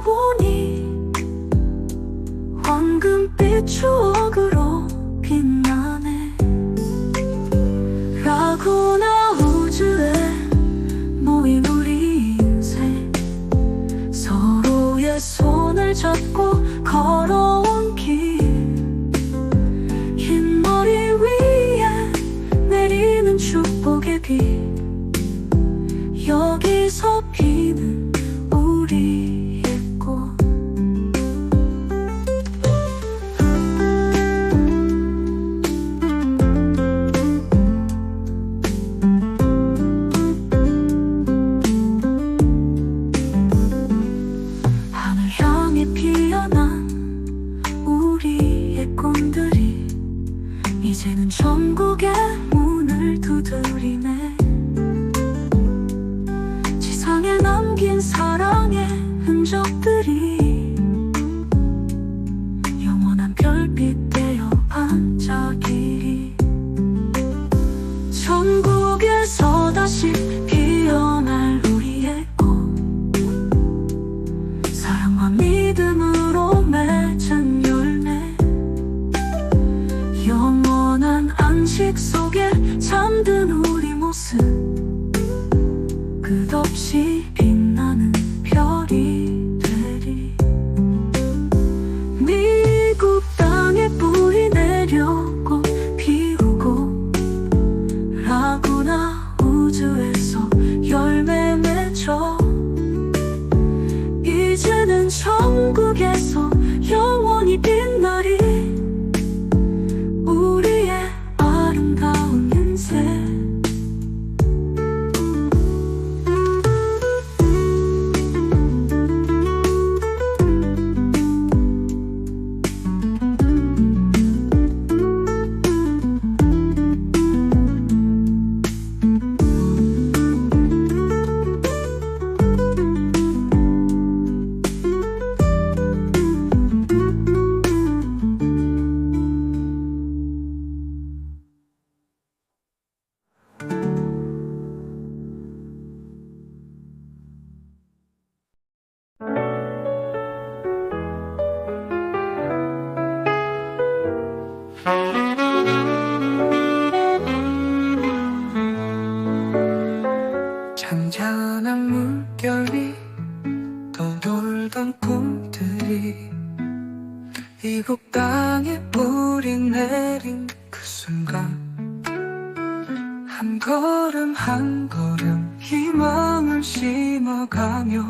보니 황금빛 추억으로 빛나네. 라구나 우주에 모인 우리 인생. 서로의 손을 잡고 걸어온 길흰 머리 위에 내리는 축복의 비 걸음 한 걸음 희망을 심어가며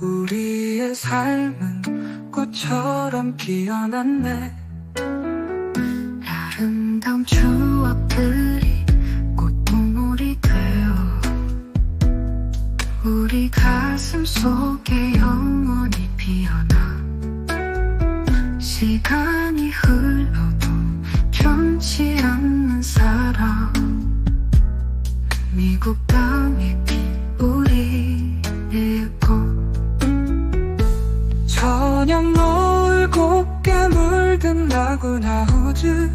우리의 삶은 꽃처럼 피어났네. 아름다운 추억 아주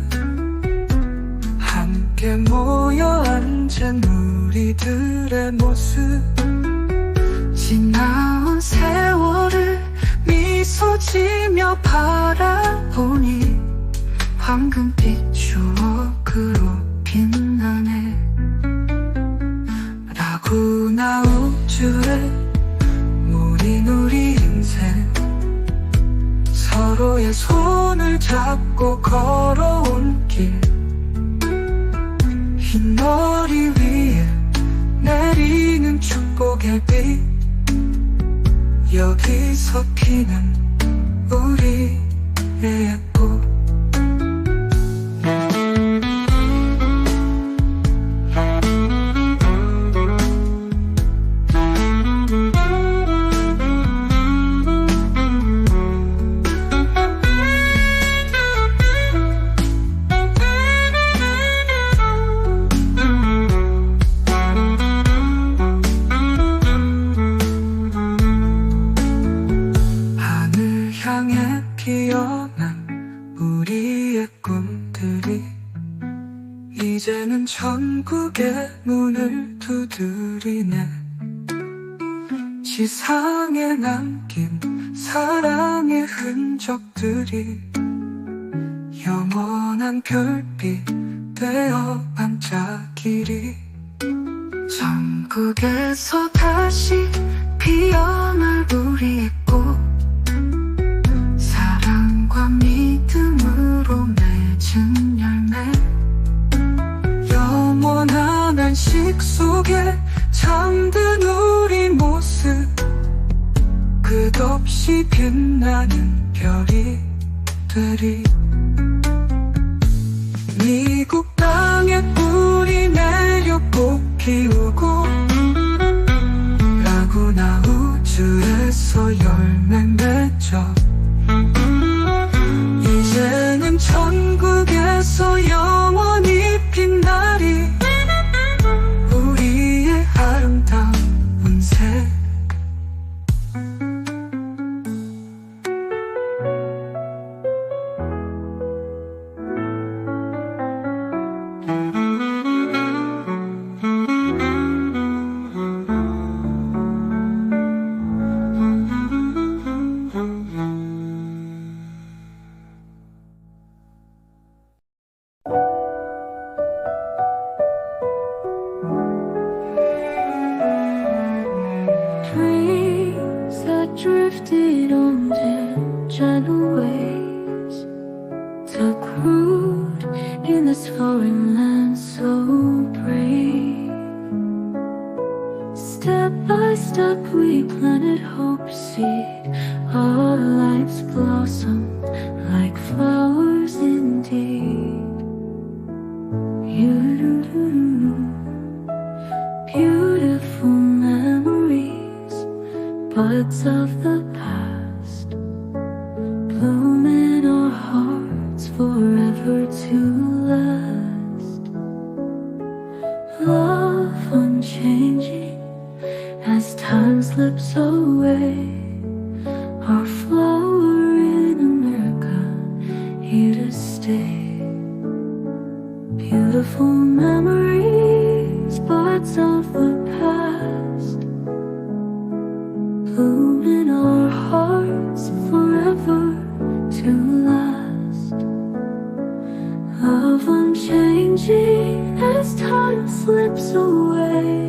함께 모여 앉은 우리들의 모습. 지나온 세월을 미소 지며 바라보니 황금빛 서로의 손을 잡고 걸어온 길. 흰머리 위에 내리는 축복의 빛. 여기서 피는 우리의 흔적들이 영원한 별빛 되어 반짝이리 천국에서 다시 피어날 우리의 꽃 사랑과 믿음으로 맺은 열매 영원한 안식 속에 잠든 우리 모습 끝없이 빛나는 별이 되리 미국 땅에 뿌리 내려 꽃 피우고 라구나 우주에 drifting buds of the past, unchanging as time slips away.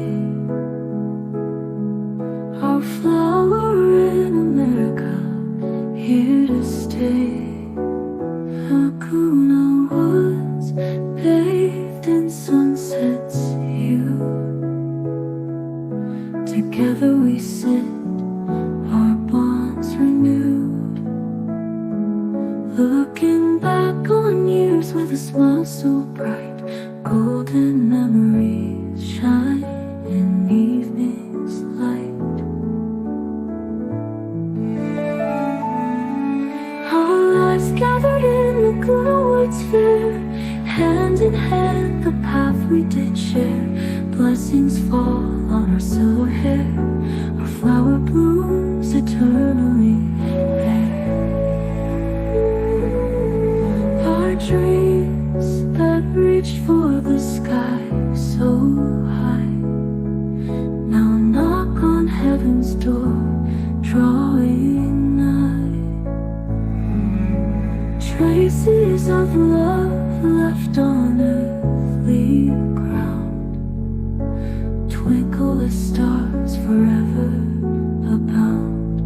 Legacies of love left on earthly ground. Twinkle as stars forever abound.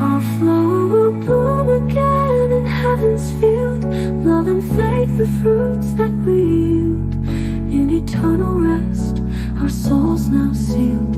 Our flower will bloom again in heaven's field. Love and faith, the fruits that we yield. In eternal rest, our souls now sealed.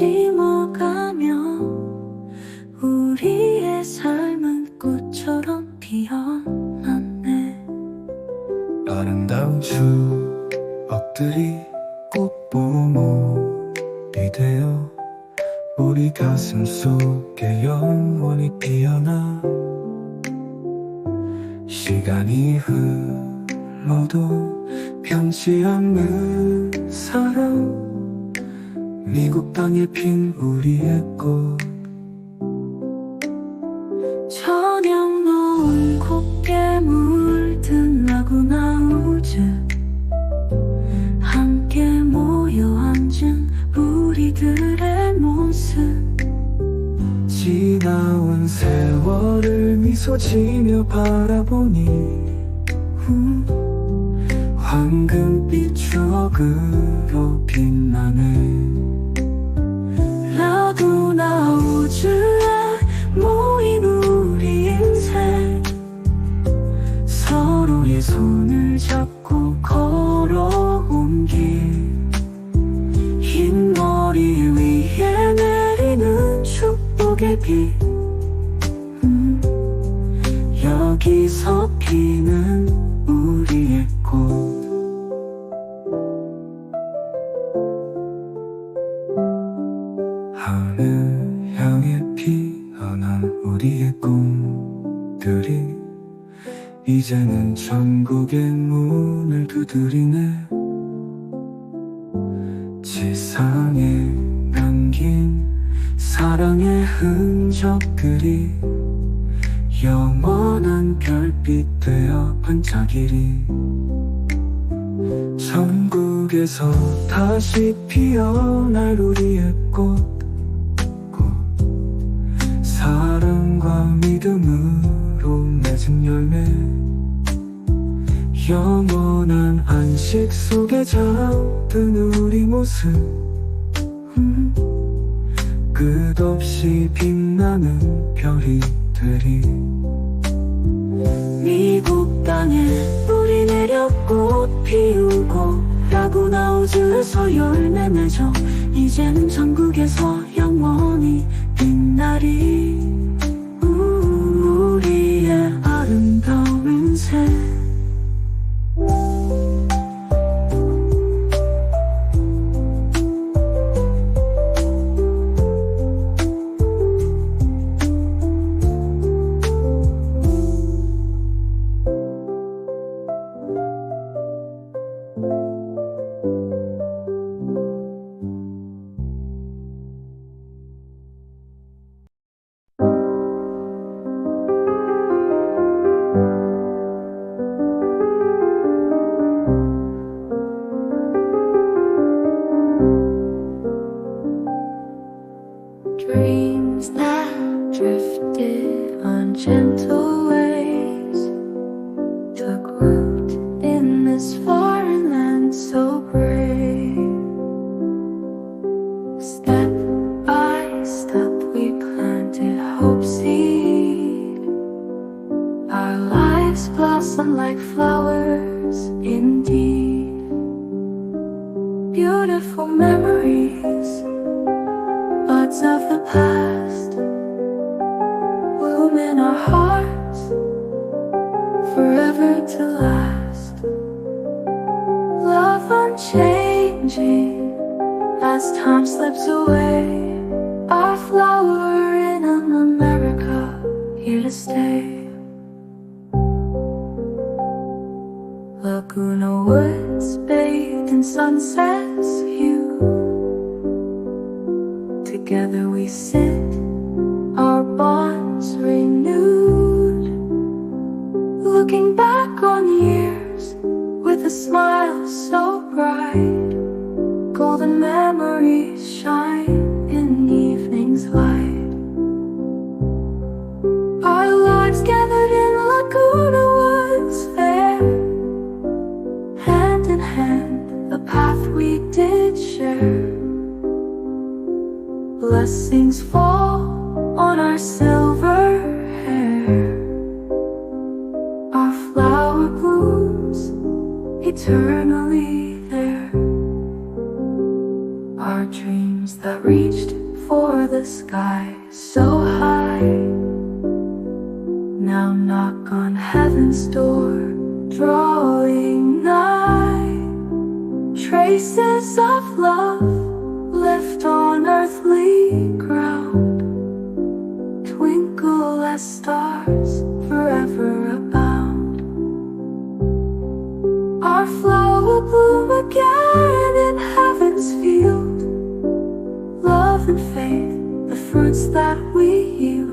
심어가며 우리의 삶은 꽃처럼 피어났네. 아름다운 추억들이 세월을 미소 지며 바라보니 음, 황금빛 추억으로 빛나네. 라구나 우즈에 모인 우리 인생. 서로의 손을 잡고 걸어온 길. 흰 머리 위에 내리는 축복의 비 여기서 피는 우리의 꽃. 하늘 향해 피어난 우리의 꿈들이 이제는 천국의 문을 두드리네. 지상에 남긴 사랑의 흔적들이 영원한 별빛 되어 반짝이리. 천국에서 다시 피어날 우리의 꽃, 꽃 사랑과 믿음으로 맺은 열매. 영원한 안식 속에 잠든 우리 모습. 음, 끝없이 빛나는 별이 들이 미국 땅에 뿌리 내려 꽃 피우고 라구나 우즈에서 열매 맺어 이제는 전국에서 영원히 빛나리. 우, 우리의 아름다운 인 Laguna woods bathed in sunsets, you. Together we sit. Blessings fall on ourselves. endless stars forever abound. Our flower will bloom again in heaven's field. Love and faith, the fruits that we yield.